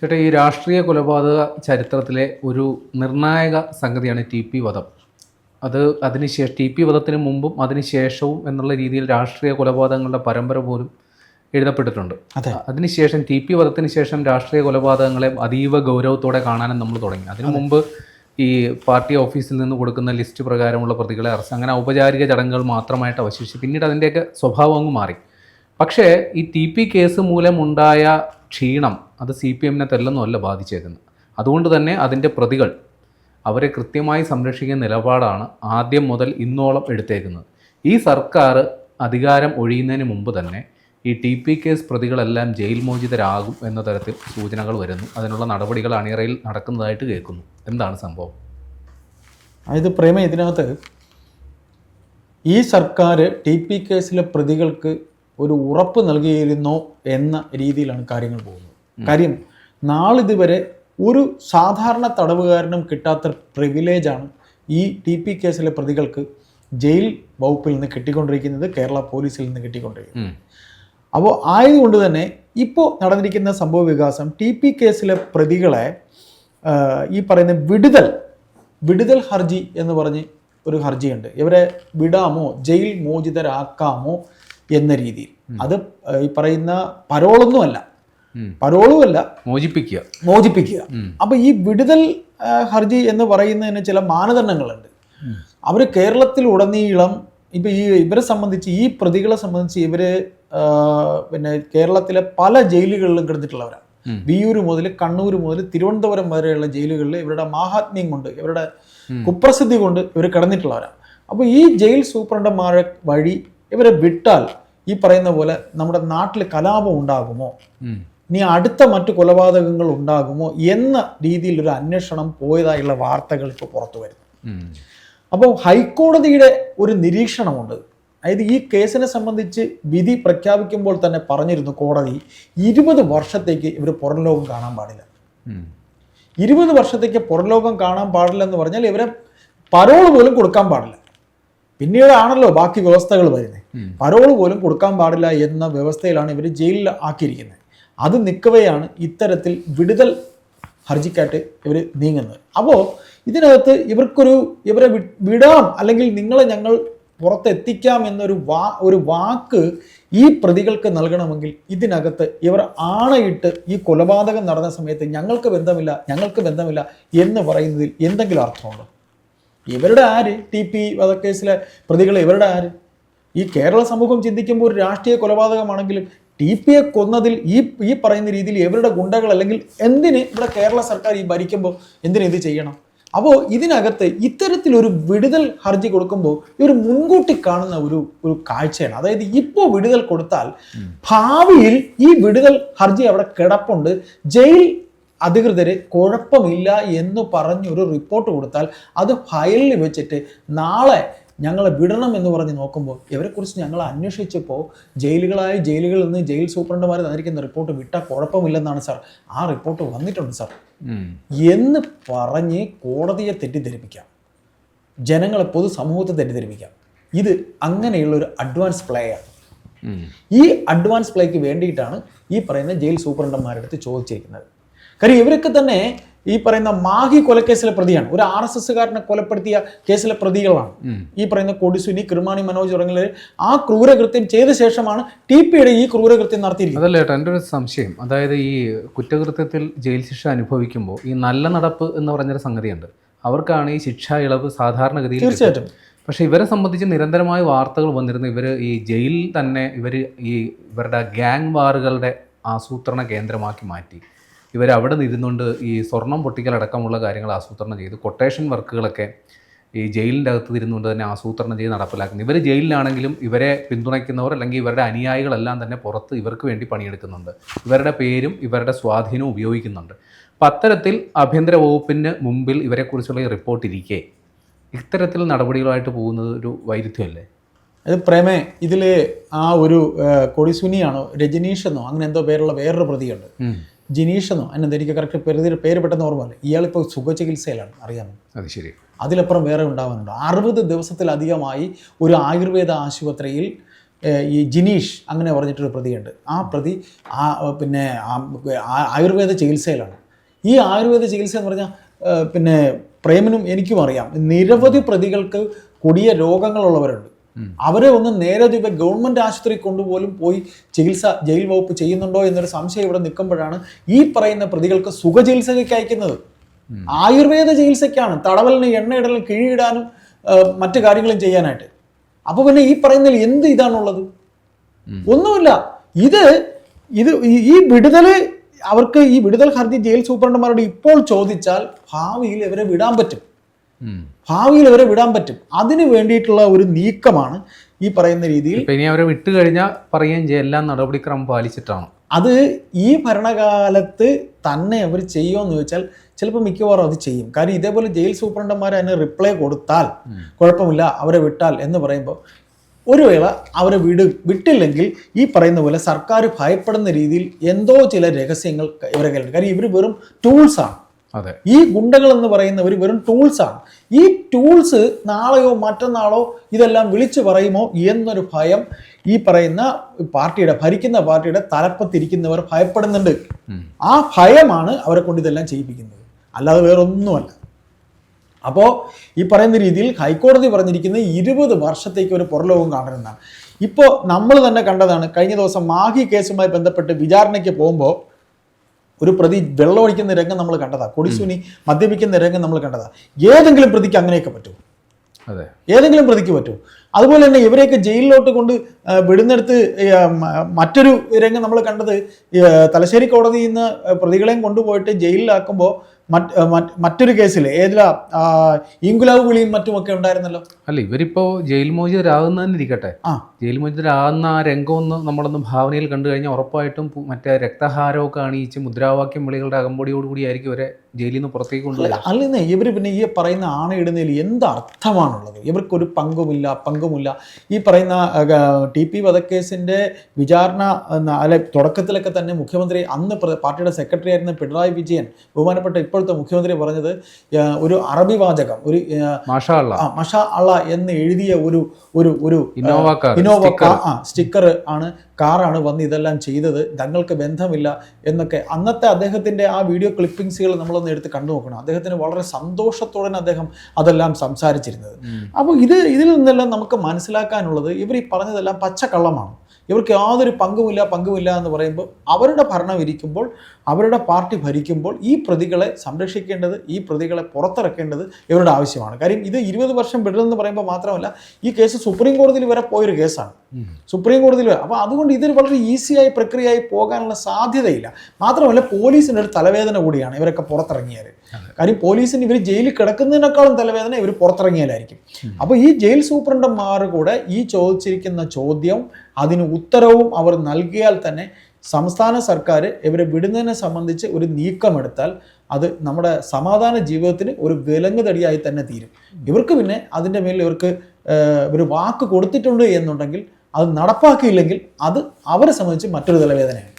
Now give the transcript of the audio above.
ചേട്ടാ ഈ രാഷ്ട്രീയ കൊലപാതക ചരിത്രത്തിലെ ഒരു നിർണായക സംഗതിയാണ് ടി പി വധം. അത് അതിനുശേഷം ടി പി വധത്തിന് മുമ്പും അതിനുശേഷവും എന്നുള്ള രീതിയിൽ രാഷ്ട്രീയ കൊലപാതകങ്ങളുടെ പരമ്പര പോലും എഴുതപ്പെട്ടിട്ടുണ്ട്. അതെ. അതിനുശേഷം ടി പി വധത്തിന് ശേഷം രാഷ്ട്രീയ കൊലപാതകങ്ങളെ അതീവ ഗൗരവത്തോടെ കാണാനും നമ്മൾ തുടങ്ങി. അതിനു മുമ്പ് ഈ പാർട്ടി ഓഫീസിൽ നിന്ന് കൊടുക്കുന്ന ലിസ്റ്റ് പ്രകാരമുള്ള പ്രതികളെ അറസ്റ്റ് അങ്ങനെ ഔപചാരിക ചടങ്ങുകൾ മാത്രമായിട്ട് അവശേഷിച്ചു. പിന്നീട് അതിന്റെയൊക്കെ സ്വഭാവം അങ്ങ് മാറി. പക്ഷേ ഈ ടി പി കേസ് മൂലമുണ്ടായ ക്ഷീണം അത് സി പി എമ്മിനെ തെല്ലൊന്നുമല്ല ബാധിച്ചേക്കുന്നത്. അതുകൊണ്ട് തന്നെ അതിന്റെ പ്രതികൾ അവരെ കൃത്യമായി സംരക്ഷിക്കുന്ന നിലപാടാണ് ആദ്യം മുതൽ ഇന്നോളം എടുത്തേക്കുന്നത്. ഈ സർക്കാർ അധികാരം ഒഴിയുന്നതിന് മുമ്പ് തന്നെ ഈ ടി പി കേസ് പ്രതികളെല്ലാം ജയിൽ മോചിതരാകും എന്ന തരത്തിൽ സൂചനകൾ വരുന്നു. അതിനുള്ള നടപടികൾ അണിയറയിൽ നടക്കുന്നതായിട്ട് കേൾക്കുന്നു. എന്താണ് സംഭവം? അതായത് പ്രേമ ഇതിനകത്ത് ഈ സർക്കാർ ടി പി കേസിലെ പ്രതികൾക്ക് ഒരു ഉറപ്പ് നൽകിയിരുന്നു എന്ന രീതിയിലാണ് കാര്യങ്ങൾ പോകുന്നത്. കാര്യം നാളിതുവരെ ഒരു സാധാരണ തടവുകാരനും കിട്ടാത്ത പ്രിവിലേജാണ് ഈ ടി പി കേസിലെ പ്രതികൾക്ക് ജയിൽ വകുപ്പിൽ നിന്ന് കിട്ടിക്കൊണ്ടിരിക്കുന്നത് കേരള പോലീസിൽ നിന്ന് കിട്ടിക്കൊണ്ടിരിക്കുന്നത്. അപ്പോൾ ആയതുകൊണ്ട് തന്നെ ഇപ്പോൾ നടന്നിരിക്കുന്ന സംഭവ വികാസം ടി പി കേസിലെ പ്രതികളെ ഈ പറയുന്ന വിടുതൽ വിടുതൽ ഹർജി എന്ന് പറഞ്ഞ് ഒരു ഹർജിയുണ്ട്. ഇവരെ വിടാമോ? ജയിൽ മോചിതരാക്കാമോ? എന്ന രീതിയിൽ. അത് ഈ പറയുന്ന പരോളൊന്നുമല്ല. പരോളുമല്ല. മോചിപ്പിക്കുക. മോചിപ്പിക്കുക. അപ്പൊ ഈ വിടുതൽ ഹർജി എന്ന് പറയുന്നതിന് ചില മാനദണ്ഡങ്ങളുണ്ട്. അവർ കേരളത്തിൽ ഉടനീളം ഇപ്പൊ ഈ ഇവരെ സംബന്ധിച്ച് ഈ പ്രതികളെ സംബന്ധിച്ച് ഇവർ പിന്നെ കേരളത്തിലെ പല ജയിലുകളിലും കിടന്നിട്ടുള്ളവരാണ്. വിയൂർ മുതൽ കണ്ണൂർ മുതൽ തിരുവനന്തപുരം വരെയുള്ള ജയിലുകളിൽ ഇവരുടെ മാഹാത്മ്യം കൊണ്ട് ഇവരുടെ കുപ്രസിദ്ധി കൊണ്ട് ഇവർ കിടന്നിട്ടുള്ളവരാണ് അപ്പോൾ ഈ ജയിൽ സൂപ്രണ്ടന്മാരെ വഴി ഇവരെ വിട്ടാൽ ഈ പറയുന്ന പോലെ നമ്മുടെ നാട്ടിൽ കലാപം ഉണ്ടാകുമോ. ഇനി അടുത്ത മറ്റു കൊലപാതകങ്ങൾ ഉണ്ടാകുമോ എന്ന രീതിയിൽ ഒരു അന്വേഷണം പോയതായുള്ള വാർത്തകൾ ഇപ്പോൾ പുറത്തു വരുന്നു. അപ്പോൾ ഹൈക്കോടതിയുടെ ഒരു നിരീക്ഷണമുണ്ട് അതായത് ഈ കേസിനെ സംബന്ധിച്ച് വിധി പ്രഖ്യാപിക്കുമ്പോൾ തന്നെ പറഞ്ഞിരുന്നു കോടതി ഇരുപത് വർഷത്തേക്ക് ഇവർ പുറം ലോകം കാണാൻ പാടില്ല. ഇരുപത് വർഷത്തേക്ക് പുറം ലോകം കാണാൻ പാടില്ല എന്ന് പറഞ്ഞാൽ ഇവരെ പരോൾ പോലും കൊടുക്കാൻ പാടില്ല പിന്നീടാണല്ലോ ബാക്കി വ്യവസ്ഥകൾ വരുന്നത്. പരോൾ പോലും കൊടുക്കാൻ പാടില്ല എന്ന വ്യവസ്ഥയിലാണ് ഇവർ ജയിലിൽ ആക്കിയിരിക്കുന്നത്. അത് നിൽക്കവെയാണ് ഇത്തരത്തിൽ വിടുതൽ ഹർജിക്കായിട്ട് ഇവർ നീങ്ങുന്നത്. അപ്പോൾ ഇതിനകത്ത് ഇവർക്കൊരു ഇവരെ വിടാം അല്ലെങ്കിൽ നിങ്ങളെ ഞങ്ങൾ പുറത്തെത്തിക്കാം എന്നൊരു വാ ഒരു വാക്ക് ഈ പ്രതികൾക്ക് നൽകണമെങ്കിൽ ഇതിനകത്ത് ഇവർ ആണയിട്ട് ഈ കൊലപാതകം നടന്ന സമയത്ത് ഞങ്ങൾക്ക് ബന്ധമില്ല ഞങ്ങൾക്ക് ബന്ധമില്ല എന്ന് പറയുന്നതിൽ എന്തെങ്കിലും അർത്ഥമുണ്ടോ? ഇവരുടെ ആര്? ടി പി വധക്കേസിലെ പ്രതികൾ ഇവരുടെ ആര്? ഈ കേരള സമൂഹം ചിന്തിക്കുമ്പോൾ ഒരു രാഷ്ട്രീയ കൊലപാതകമാണെങ്കിലും ടി പിയെ കൊന്നതിൽ ഈ ഈ പറയുന്ന രീതിയിൽ ഇവരുടെ ഗുണ്ടകൾ അല്ലെങ്കിൽ എന്തിന് ഇവിടെ കേരള സർക്കാർ ഈ ഭരിക്കുമ്പോൾ എന്തിന് ഇത് ചെയ്യണം? അപ്പോൾ ഇതിനകത്ത് ഇത്തരത്തിലൊരു വിടുതൽ ഹർജി കൊടുക്കുമ്പോൾ ഇവർ മുൻകൂട്ടി കാണുന്ന ഒരു ഒരു കാഴ്ചയാണ്. അതായത് ഇപ്പോൾ വിടുതൽ കൊടുത്താൽ ഭാവിയിൽ ഈ വിടുതൽ ഹർജി അവിടെ കിടപ്പുണ്ട്. ജയിൽ അധികൃതർ കുഴപ്പമില്ല എന്ന് പറഞ്ഞ് ഒരു റിപ്പോർട്ട് കൊടുത്താൽ അത് ഫയലിൽ വെച്ചിട്ട് നാളെ ഞങ്ങളെ വിടണം എന്ന് പറഞ്ഞ് നോക്കുമ്പോൾ ഇവരെക്കുറിച്ച് ഞങ്ങൾ അന്വേഷിച്ചപ്പോൾ ജയിലുകളായ ജയിലുകളിൽ നിന്ന് ജയിൽ സൂപ്രണ്ടുമാർ തന്നിരിക്കുന്ന റിപ്പോർട്ട് വിട്ടാൽ കുഴപ്പമില്ലെന്നാണ് സാർ ആ റിപ്പോർട്ട് വന്നിട്ടുണ്ട് സാർ എന്ന് പറഞ്ഞ് കോടതിയെ തെറ്റിദ്ധരിപ്പിക്കാം. ജനങ്ങളെ പൊതുസമൂഹത്തെ തെറ്റിദ്ധരിപ്പിക്കാം. ഇത് അങ്ങനെയുള്ള ഒരു അഡ്വാൻസ് പ്ലേ ആണ് ഈ അഡ്വാൻസ് പ്ലേക്ക് വേണ്ടിയിട്ടാണ് ഈ പറയുന്ന ജയിൽ സൂപ്രണ്ടന്മാരുടെ അടുത്ത് ചോദിച്ചിരിക്കുന്നത്. കാര്യം ഇവരൊക്കെ തന്നെ ഈ പറയുന്ന മാഹി കൊലക്കേസിലെ പ്രതിയാണ്. ഒരു ആർ എസ് എസ്സുകാരനെ കൊലപ്പെടുത്തിയ കേസിലെ പ്രതികളാണ്. ഈ പറയുന്ന കൊടിസുനി കൃമാണി മനോജ് തുടങ്ങിയവർ ആ ക്രൂരകൃത്യം ചെയ്ത ശേഷമാണ് ടി പിയുടെ ഈ ക്രൂരകൃത്യം നടത്തിയിരിക്കുന്നത്. അതല്ല ഏട്ടാ എന്റെ ഒരു സംശയം. അതായത് ഈ കുറ്റകൃത്യത്തിൽ ജയിൽ ശിക്ഷ അനുഭവിക്കുമ്പോൾ ഈ നല്ല നടപ്പ് എന്ന് പറഞ്ഞൊരു സംഗതിയുണ്ട്. അവർക്കാണ് ഈ ശിക്ഷാ ഇളവ് സാധാരണഗതിയിൽ. തീർച്ചയായിട്ടും. പക്ഷേ ഇവരെ സംബന്ധിച്ച് നിരന്തരമായ വാർത്തകൾ വന്നിരുന്നു. ഇവർ ഈ ജയിലിൽ തന്നെ ഇവർ ഈ ഇവരുടെ ഗ്യാങ് വാറുകളുടെ ആസൂത്രണ കേന്ദ്രമാക്കി മാറ്റി. ഇവർ അവിടെ നിന്നുകൊണ്ട് ഈ സ്വർണം പൊട്ടിക്കലടക്കമുള്ള കാര്യങ്ങൾ ആസൂത്രണം ചെയ്ത്. കൊട്ടേഷൻ വർക്കുകളൊക്കെ ഈ ജയിലിന്റെ അകത്ത് ഇരുന്നുകൊണ്ട് തന്നെ ആസൂത്രണം ചെയ്ത് നടപ്പിലാക്കുന്നു. ഇവർ ജയിലിലാണെങ്കിലും ഇവരെ പിന്തുണയ്ക്കുന്നവർ അല്ലെങ്കിൽ ഇവരുടെ അനുയായികളെല്ലാം തന്നെ പുറത്ത് ഇവർക്ക് വേണ്ടി പണിയെടുക്കുന്നുണ്ട്. ഇവരുടെ പേരും ഇവരുടെ സ്വാധീനവും ഉപയോഗിക്കുന്നുണ്ട്. അപ്പം അത്തരത്തിൽ ആഭ്യന്തര വകുപ്പിന് മുമ്പിൽ ഇവരെക്കുറിച്ചുള്ള ഈ റിപ്പോർട്ട് ഇരിക്കെ. ഇത്തരത്തിൽ നടപടികളായിട്ട് പോകുന്നത് ഒരു വൈരുദ്ധ്യമല്ലേ? അത് പ്രേമേ ഇതിൽ ആ ഒരു കൊടിസുനിയാണോ രജനീഷ് എന്നോ അങ്ങനെ എന്തോ പേരുള്ള വേറൊരു പ്രതിയുണ്ട്. ജിനീഷ് എന്നോ എനിക്ക് കറക്റ്റ് പേര് പേര് പെട്ടെന്ന് ഓർമ്മയില്ല ഇയാളിപ്പോൾ സുഖചികിത്സയിലാണ് അറിയാമോ? അത് ശരി. അതിലപ്പുറം വേറെ ഉണ്ടാവാനുണ്ട്. അറുപത് ദിവസത്തിലധികമായി ഒരു ആയുർവേദ ആശുപത്രിയിൽ ഈ ജിനീഷ് അങ്ങനെ പറഞ്ഞിട്ടൊരു പ്രതിയുണ്ട്. ആ പ്രതി ആ പിന്നെ ആയുർവേദ ചികിത്സയിലാണ്. ഈ ആയുർവേദ ചികിത്സ എന്ന് പറഞ്ഞാൽ പിന്നെ പ്രേമനും എനിക്കും അറിയാം. നിരവധി പ്രതികൾക്ക് കൊടിയ രോഗങ്ങളുള്ളവരുണ്ട്. അവരെ ഒന്ന് നേരെ ഇപ്പം ഗവൺമെന്റ് ആശുപത്രി കൊണ്ടുപോലും പോയി ചികിത്സ ജയിൽ വകുപ്പ് ചെയ്യുന്നുണ്ടോ എന്നൊരു സംശയം ഇവിടെ നിൽക്കുമ്പോഴാണ് ഈ പറയുന്ന പ്രതികൾക്ക് സുഖചികിത്സയ്ക്ക് അയക്കുന്നത്. ആയുർവേദ ചികിത്സയ്ക്കാണ്. തടവലിന് എണ്ണയിടലും കിഴിയിടാനും മറ്റു കാര്യങ്ങളും ചെയ്യാനായിട്ട്. അപ്പൊ പിന്നെ ഈ പറയുന്നതിൽ എന്ത് ഇതാണുള്ളത്? ഒന്നുമില്ല. ഇത് ഇത് ഈ- വിടുതൽ അവർക്ക് ഈ വിടുതൽ ഹർജി ജയിൽ സൂപ്രണ്ടന്മാരോട് ഇപ്പോൾ ചോദിച്ചാൽ ഭാവിയിൽ ഇവരെ വിടാൻ പറ്റും. ഭാവിയിൽ അവരെ വിടാൻ പറ്റും. അതിന് വേണ്ടിയിട്ടുള്ള ഒരു നീക്കമാണ് ഈ പറയുന്ന രീതിയിൽ ഇനി അവരെ വിട്ടു കഴിഞ്ഞാൽ പറയുകയും ചെയ്യാം. എല്ലാം നടപടിക്രമം പാലിച്ചിട്ടാണ്. അത് ഈ ഭരണകാലത്ത് തന്നെ അവർ ചെയ്യുമെന്ന് ചോദിച്ചാൽ ചിലപ്പോൾ മിക്കവാറും അത് ചെയ്യും. കാര്യം ഇതേപോലെ ജയിൽ സൂപ്രണ്ടന്മാർ അതിന് റിപ്ലൈ കൊടുത്താൽ കുഴപ്പമില്ല അവരെ വിട്ടാൽ എന്ന് പറയുമ്പോൾ ഒരു വേള അവരെ വിട് വിട്ടില്ലെങ്കിൽ ഈ പറയുന്ന പോലെ സർക്കാർ ഭയപ്പെടുന്ന രീതിയിൽ എന്തോ ചില രഹസ്യങ്ങൾ ഇവരെ കയ്യിലുണ്ട്. കാര്യം ഇവർ വെറും ടൂൾസാണ് ഈ ഗുണ്ടകൾ എന്ന് പറയുന്നവർ വെറും ടൂൾസാണ് ഈ ടൂൾസ് നാളെയോ മറ്റന്നാളോ ഇതെല്ലാം വിളിച്ചു പറയുമോ എന്നൊരു ഭയം ഈ പറയുന്ന പാർട്ടിയുടെ ഭരിക്കുന്ന പാർട്ടിയുടെ തലപ്പത്തിരിക്കുന്നവർ ഭയപ്പെടുന്നുണ്ട്. ആ ഭയമാണ് അവരെ കൊണ്ട് ഇതെല്ലാം ചെയ്യിപ്പിക്കുന്നത്. അല്ലാതെ വേറൊന്നുമല്ല. അപ്പോൾ ഈ പറയുന്ന രീതിയിൽ ഹൈക്കോടതി പറഞ്ഞിരിക്കുന്നത് ഇരുപത് വർഷത്തേക്ക് ഒരു പുറലോകം കാണരുതെന്നാണ് ഇപ്പോൾ നമ്മൾ തന്നെ കണ്ടതാണ് കഴിഞ്ഞ ദിവസം മാഹി കേസുമായി ബന്ധപ്പെട്ട് വിചാരണയ്ക്ക് പോകുമ്പോൾ ഒരു പ്രതി വെള്ളമൊഴിക്കുന്ന രംഗം നമ്മൾ കണ്ടതാ. കൊടിസുനി മദ്യപിക്കുന്ന രംഗം നമ്മൾ കണ്ടതാ. ഏതെങ്കിലും പ്രതിക്ക് അങ്ങനെയൊക്കെ പറ്റുമോ അതെ. ഏതെങ്കിലും പ്രതിക്ക് പറ്റുമോ അതുപോലെ തന്നെ ഇവരെയൊക്കെ ജയിലിലോട്ട് കൊണ്ട് വിടുന്നിടത്ത് മറ്റൊരു രംഗം നമ്മൾ കണ്ടത് തലശ്ശേരി കോടതിയിൽ നിന്ന് പ്രതികളെയും കൊണ്ടുപോയിട്ട് ജയിലിലാക്കുമ്പോൾ മറ്റൊരു കേസിൽ ഏതിലാ ഇംഗുലാവ് വിളിയും മറ്റുമൊക്കെ ഉണ്ടായിരുന്നല്ലോ? അല്ല ഇവരിപ്പോ ജയിൽ ആ. ജയിൽ മോചിതരാകുന്ന ആ രംഗമൊന്ന് നമ്മളൊന്ന് ഭാവനയിൽ കണ്ടു കഴിഞ്ഞാൽ ഉറപ്പായിട്ടും മറ്റേ രക്തഹാരമൊക്കെ അണിയിച്ച് മുദ്രാവാക്യം വിളികളുടെ അകമ്പടിയോടുകൂടി ആയിരിക്കും ഇവരെ ജയിലിൽ നിന്ന് പുറത്തേക്ക് കൊണ്ടുവരിക. അല്ലെന്നേ ഇവർ പിന്നെ ഈ പറയുന്ന ആണയിടുന്നതിൽ എന്ത് അർത്ഥമാണുള്ളത് ഇവർക്കൊരു പങ്കുമില്ല പങ്കുമില്ല. ഈ പറയുന്ന ടി പി വധക്കേസിന്റെ വിചാരണ അല്ലെ തുടക്കത്തിലൊക്കെ തന്നെ മുഖ്യമന്ത്രി അന്ന് പാർട്ടിയുടെ സെക്രട്ടറി ആയിരുന്ന പിണറായി വിജയൻ ബഹുമാനപ്പെട്ട ഇപ്പോഴത്തെ മുഖ്യമന്ത്രി പറഞ്ഞത് ഒരു അറബി വാചകം ഒരു മഷ അള്ള എന്ന് എഴുതിയ ഒരു ഒരു ഒരു ഇന്നോവ ഇന്നോവ ആ സ്റ്റിക്കർ ആണ് കാറാണ് വന്ന് ഇതെല്ലാം ചെയ്തത്. തങ്ങൾക്ക് ബന്ധമില്ല എന്നൊക്കെ. അന്നത്തെ അദ്ദേഹത്തിന്റെ ആ വീഡിയോ ക്ലിപ്പിംഗ്സുകൾ നമ്മളൊന്ന് എടുത്ത് കണ്ടു നോക്കണം. അദ്ദേഹത്തിന് വളരെ സന്തോഷത്തോടെ അദ്ദേഹം അതെല്ലാം സംസാരിച്ചിരുന്നത്. അപ്പോൾ ഇത് ഇതിൽ നിന്നെല്ലാം നമുക്ക് മനസ്സിലാക്കാനുള്ളത് ഇവർ ഈ പറഞ്ഞതെല്ലാം പച്ചക്കള്ളമാണ്. ഇവർക്ക് യാതൊരു പങ്കുമില്ല പങ്കുമില്ല എന്ന് പറയുമ്പോൾ അവരുടെ ഭരണം ഇരിക്കുമ്പോൾ അവരുടെ പാർട്ടി ഭരിക്കുമ്പോൾ ഈ പ്രതികളെ സംരക്ഷിക്കേണ്ടത് ഈ പ്രതികളെ പുറത്തിറക്കേണ്ടത് ഇവരുടെ ആവശ്യമാണ്. കാര്യം ഇത് ഇരുപത് വർഷം വിടരുതെന്ന് പറയുമ്പോൾ മാത്രമല്ല ഈ കേസ് സുപ്രീം കോടതിയിൽ വരെ പോയൊരു കേസാണ്. സുപ്രീം കോടതിയിൽ വരെ. അപ്പോൾ അതുകൊണ്ട് ഇതൊരു വളരെ ഈസിയായി പ്രക്രിയയായി പോകാനുള്ള സാധ്യതയില്ല. മാത്രമല്ല പോലീസിന്റെ ഒരു തലവേദന കൂടിയാണ് ഇവരൊക്കെ പുറത്തിറങ്ങിയാൽ. കാര്യം പോലീസിന് ഇവർ ജയിലിൽ കിടക്കുന്നതിനേക്കാളും തലവേദന ഇവർ പുറത്തിറങ്ങിയാലായിരിക്കും. അപ്പോൾ ഈ ജയിൽ സൂപ്രണ്ടന്മാർ കൂടെ ഈ ചോദിച്ചിരിക്കുന്ന ചോദ്യം അതിന് ഉത്തരവും അവർ നൽകിയാൽ തന്നെ സംസ്ഥാന സർക്കാർ ഇവരെ വിടുന്നതിനെ സംബന്ധിച്ച് ഒരു നീക്കമെടുത്താൽ അത് നമ്മുടെ സമാധാന ജീവിതത്തിന് ഒരു വിലങ്ങുതടിയായി തന്നെ തീരും. ഇവർക്ക് പിന്നെ അതിന്റെ മേലിൽ ഇവർക്ക് ഒരു വാക്ക് കൊടുത്തിട്ടുണ്ട് എന്നുണ്ടെങ്കിൽ അത് നടപ്പാക്കിയില്ലെങ്കിൽ അത് അവരെ സംബന്ധിച്ച് മറ്റൊരു തലവേദനയാണ്.